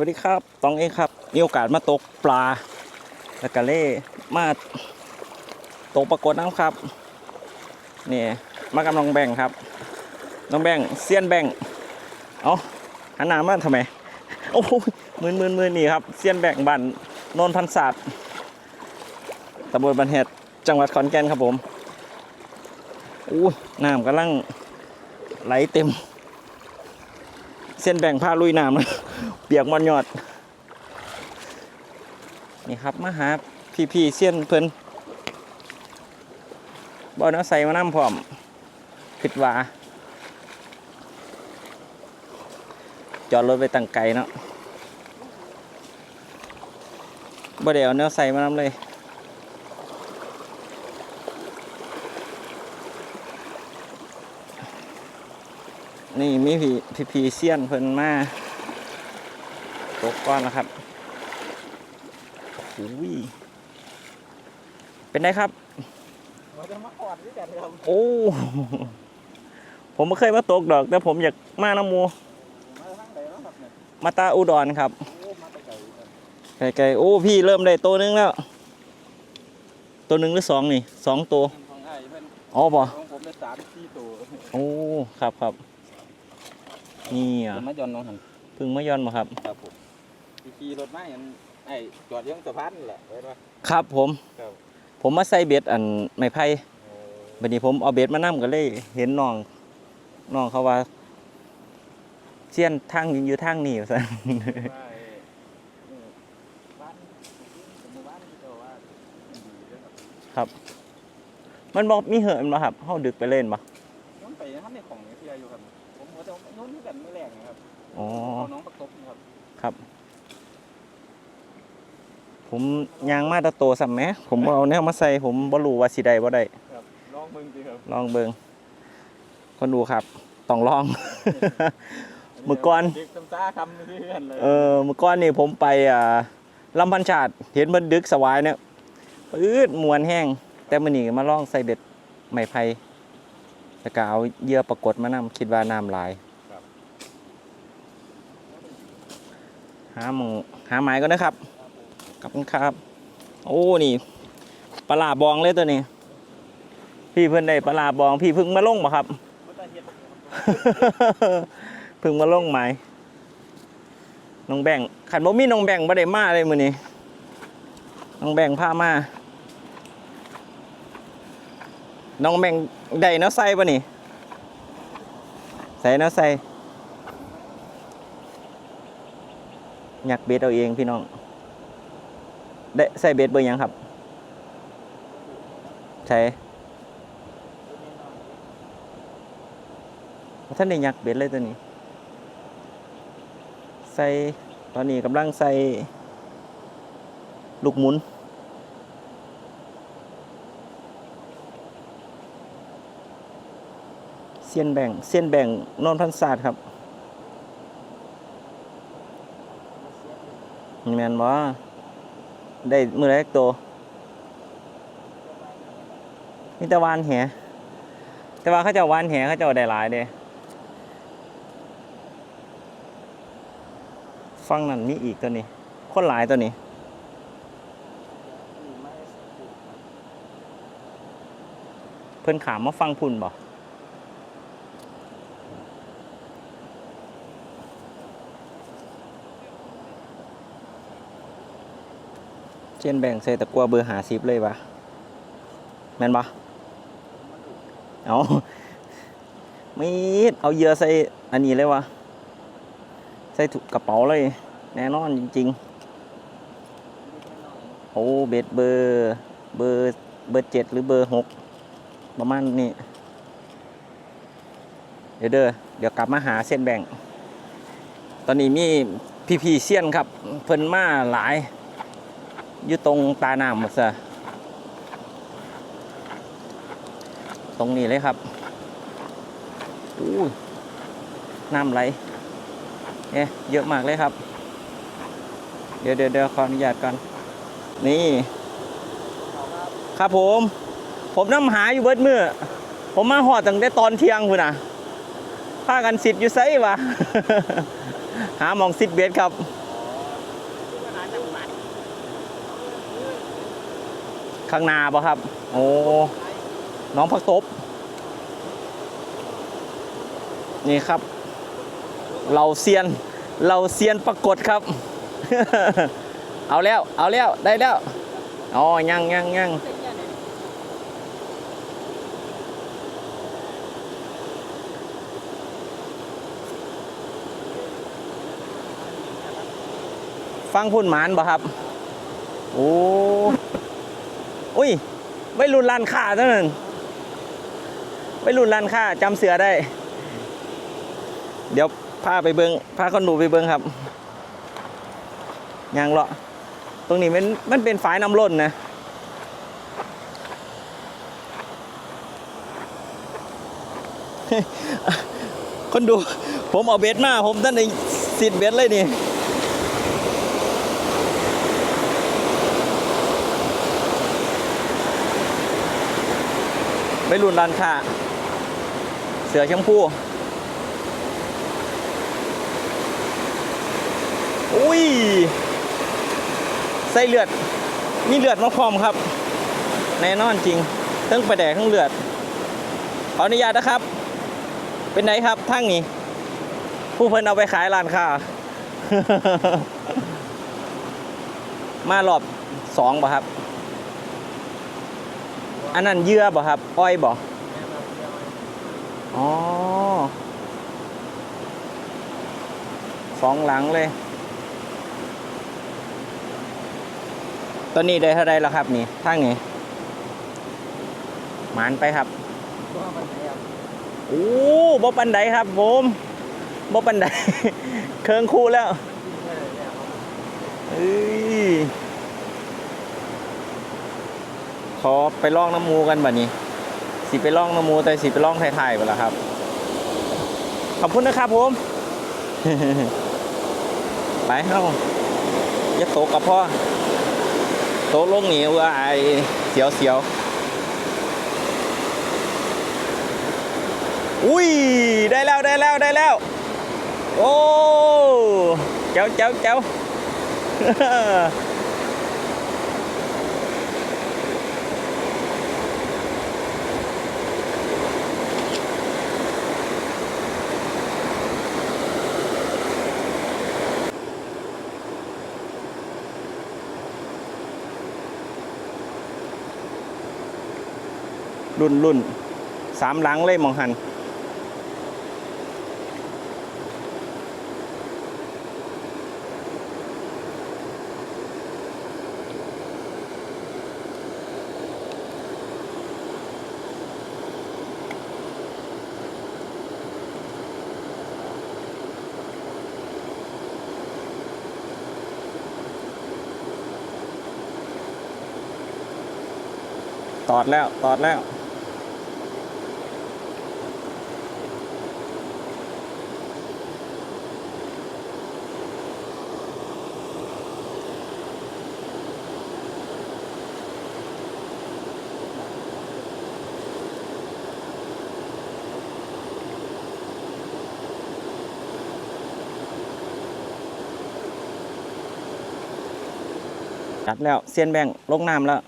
วัสดีครับตองเองครับมีโอกาสมาตกปลาแล้วก็เล่มาตกปรากฏน้ำครับนี่มากับน้องแบงครับน้องแบงเซียนแบงเอาหันหน้ามาทำไมโอ้โหมืนมืนมืนนี่ครับเซียนแบงบันโนนพันศาสตร์ตำบลบันเฮ็ดจังหวัดขอนแก่นครับผมอู้น้ำกำลังไหลเต็ม เส้นแบ่งผ้าลุยน้ำนะ เปียกมันยอด นี่ครับมาหาพี่พี่เสี้ยนเพิ่นบอลเอาใส่มาน้ำพร้อมคิดว่าจอดรถไปตั้งไกลเนาะบ่เดี๋ยวเนื้อใส่มาน้ำเลย นี่มีพี่พี่พี่เซียนเพิ่นมา ตกก้อนแล้วครับโอ้ยเป็นไงครับเราจะมาขอดด้วยกันครับโอ้ผมไม่เคยมาตกดอก แต่ผมอยากมาน้ำหมูมาทางไหนแล้วครับเนี่ยมาตาอุดรครับโอ้มาแต่ไกลกันไกลๆโอ้พี่เริ่มได้ตัวหนึงแล้ว ตัวหนึ่งหรือสองนี่สองตัวของไอ้เพื่อนอ๋อป่ะของผมได้สามสี่ตัวโอ้ครับครับนี่อะจะมาจอนน้องหันเพึ่งมาย้อนมาครับครับผม ขี่รถมาเห็นไอ้จอดเลี้ยงสะพานนี่แหละไว้ว่าครับผม ครับ ผมมาใส่เบ็ดอันไม้ไผ่โอ้บัดนี้ผมเอาเบ็ดมานั่ก็เลย เห็นน้องน้องเขาว่าเสี้ยนทางยิงอยู่ทางนี่ว่าซั่น ว่าไอ้นี่บ้านหมู่บ้านที่เจ้าว่าดีเด้อครับมันบอกมีเหินมาครับเฮาดึกไปเล่นบ่ย้อนไปท่านในของเที่ยอยู่ครับ ผมว่าจะย้อนที่กันไม่แรงนะครับอ๋อ เอาน้องประกบนะครับ ครับ ผมยางมาแตะโตซ้ํแหมผมบ่เอาแนวมาใส่ผมบ่รู้ว่าสิได้บ่ได้ครับลองมึงสิครับลองเบิ่งคนดูครับต้องลองเมื่อก่อนเด็กตำซ่าคำนี่เพื่อนเลยเออเมื่อก่อนนี่ผมไปอ่าลำพันชาติเห็นมันดึกสวายเนี่ยปื๊ดมวนแห้ง แต่มันนี่มาลองใส่เบ็ดไม้ไผ่แล้วก็เอาเหยื่อปรากฏมานำคิดว่าน้ำหลายหาหมองหาไม้ก็นะครับ ขอบคุณครับ โอ้นี่ปลาบองเลยตัวนี้ พี่เพิ่นได้ปลาบอง พี่เพิ่งมาลงบ่ครับเพิ่งมาลงไหมน้องแบ่งขันบ่มีน้องแบ่งบ่ได้มาเลยมื้อนี้น้องแบ่งพามาน้องแบ่งได้เนาะใส่ป่ะนี่ใส่เนาะใส่อยากเบ็ดเอาเองพี่น้อง ได้ใส่เบ็ดเบอร์ยังครับ ใช่ท่านได้ยักเบ็ดเลยตัวนี้ ใส่ตอนนี้กำลังใส่ลูกหมุนเส้นแบ่งเส้นแบ่งโนนพันศาสตร์ครับนี่แมนบ่ ได้มือแรกโตวมีต่วานแหแต่ว่าเขาจะวานแหเขาจะได้หลายเด้ฟังนั่นมีอีกตัวนี้ คนหลายตัวนี้เพิ่นขามมาฟังพุ่นบ่ เช่นแบ่งใส่ตะกัวเบอร์หาซิบเลยวะแม่นบ่เอามีดเอาเยื่อใส่อันนี้เลยวะใส่ถุกระเป๋าเลย แน่นอนจริง ๆ โอ้เบ็ดเบอร์เบอร์เบอร์เจ็ดหรือเบอร์หกประมาณนี้เดี๋ยวเด้อเดี๋ยวกลับมาหาเส้นแบ่ง ตอนนี้มีพี่พีเซียนครับ เพิ่นมาหลาย อยู่ตรงตาน้ำหมดซะตรงนี้เลยครับอู้น้ำไหลเอ๊ะเยอะมากเลยครับ เดี๋ยวเดี๋ยวเดี๋ยวขออนุญาตก่อน นี่ ครับผม ผมน้ำหาอยู่เบิดมือผมมาหอดตั้งแต่ตอนเที่ยงคุณน่ะพากันสิทธิ์อยู่ไซวะ หาหมองสิทธิ์เบ็ดครับ ข้างหน้าบ่ครับ โอ้น้องพักตบ นี่ครับ เราเซียน เราเซียนปรากฏครับ เอาแล้ว เอาแล้ว ได้แล้ว อ๋อ ยังยังยังฟังพุ่นหมานบ่ครับ โอ้ อุ้ยไม่รุนลานค่าเท่านั้นไม่รุนลานค่าจำเสือได้ เดี๋ยวพาไปเบิงพาคนดูไปเบิงครับยางเลาะตรงนี้มันมันเป็นฝายน้ำล้นนะคนดู ผมเอาเบ็ดมา ผมท่านในสิทธิ์เบ็ดเลยนี่ ไม่รุนรันค่ะ เสือชมพูอุ้ยไส้เลือดมีเลือดมาพร้อมครับ แน่นอนจริงทั้งไปแดกทั้งเลือด ขออนุญาตนะครับ เป็นไงครับทั้งนี้ ผู้เพิ่นเอาไปขายร้านค้ามารอบสองบ่ครับ อันนั้นเยื่อบ่ครับ อ้อยบ่อ๋อสองหลังเลย ตอนนี้ได้เท่าไรแล้วครับนี่ทางนี้หมานไปครับโอ้บ่ปันไดครับผมบ่ปันไดเครื่องคู่แล้วเอ้ย ขอไปล่องน้ำมูกันบัดนี้สิไปล่องน้ำมูแต่สิไปล่องไทยๆไปแล้วครับ ขอบคุณนะครับผม ไปเฮ้าอย่าโตกกับพ่อโตลงหนีว่าไอเสียวเสียวอุ้ย ได้แล้วได้แล้วได้แล้ว โอ้เจ้าเจ้าเจ้า รุ่นรุ่นสามหลังเลยมองหันตอดแล้ว ตอดแล้ว จัดแล้วเซียนแบ่งลงน้ำแล้ว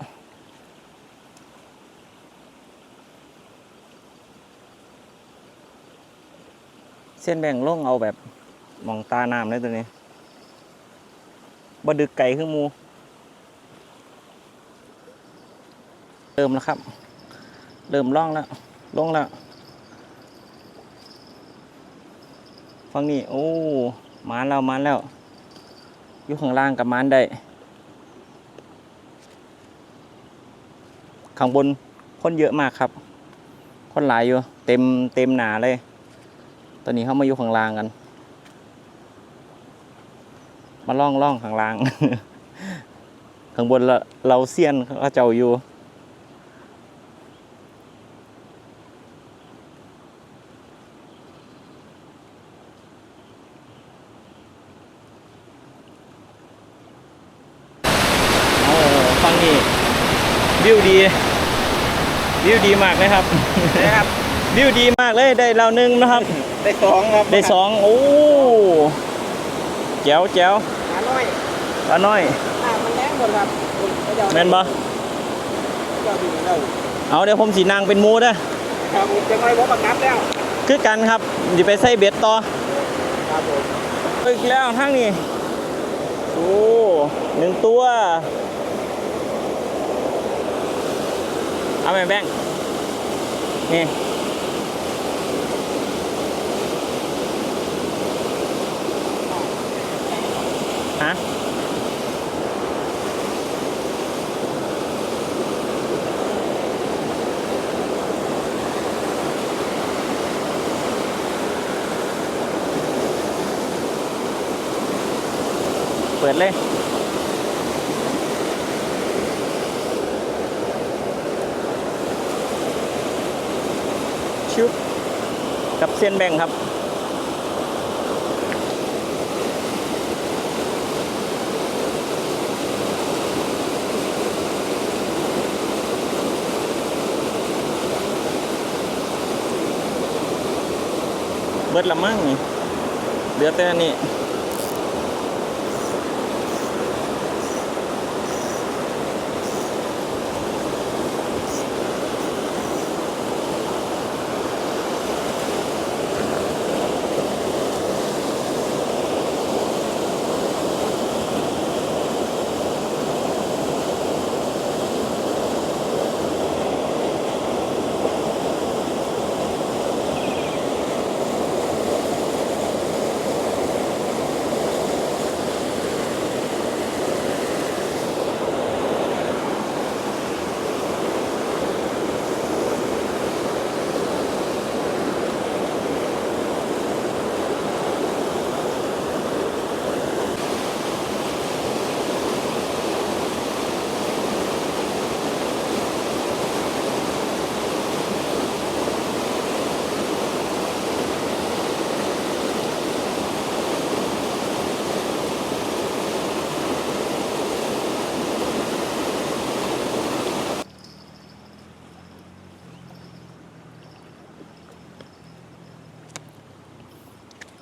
เส้นแบ่งลงเอาแบบมองตาน้ำเลยตัวนี้บดึกไก่ขึ้นมู เริ่มแล้วครับ เริ่มล่องแล้วลงแล้ว ฟังนี่โอ้มานแล้วมานแล้ว อยู่ข้างล่างกับมานได้ ข้างบนคนเยอะมากครับ คนหลายอยู่ เต็มเต็มหนาเลย ตอนนี้เขามาอยู่ข้างล่างกัน มาล่องล่องข้างล่าง ข้างบนเราเราเซียนเขาเจ้าอยู่ฟังนี่วิวดี วิวดีมากเลยครับนะครับวิวดีมากเลยได้เราหนึ่งนะครับ ได้สองครับได้สองโอ้แจ๋วแจ๋วหาน้อยปลาน้อยอ่ามันแรงหมดครับคุณเขาจะเอาแม่นบ่เจ้าดีแล้วเอาเดี๋ยวผมสีนางเป็นหมูเด้อครับผมจะไม่ผมประกับแล้วคือกันครับดิไปใส่เบ็ดต่อครับผมอีกแล้วทั้งนี้โอ้หนึ่งตัว เอาไปแบ่งนี่ฮะเปิดเลย ชุบกับเส้นแบ่งครับเบิดละมั่งนี่เหลือแต่นี่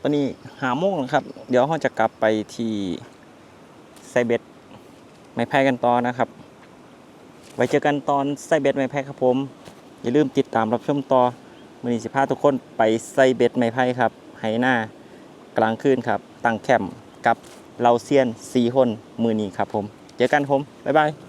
อนนี้หาโมงแล้วครับ เดี๋ยวเราจะกลับไปที่ไซเบ็ดไม้ไผ่กันต่อนะครับ ไว้เจอกันตอนไซเบ็ดไม้ไผ่ครับผม อย่าลืมติดตามรับชมต่อมือนี้สิพาทุกคนไปไซเบ็ดไม้ไผ่ครับไหหน้ากลางคืนครับ ตั้งแคมป์กับเราเซียนสีคนมือนี้ครับผม เจอกันผม บ๊ายบาย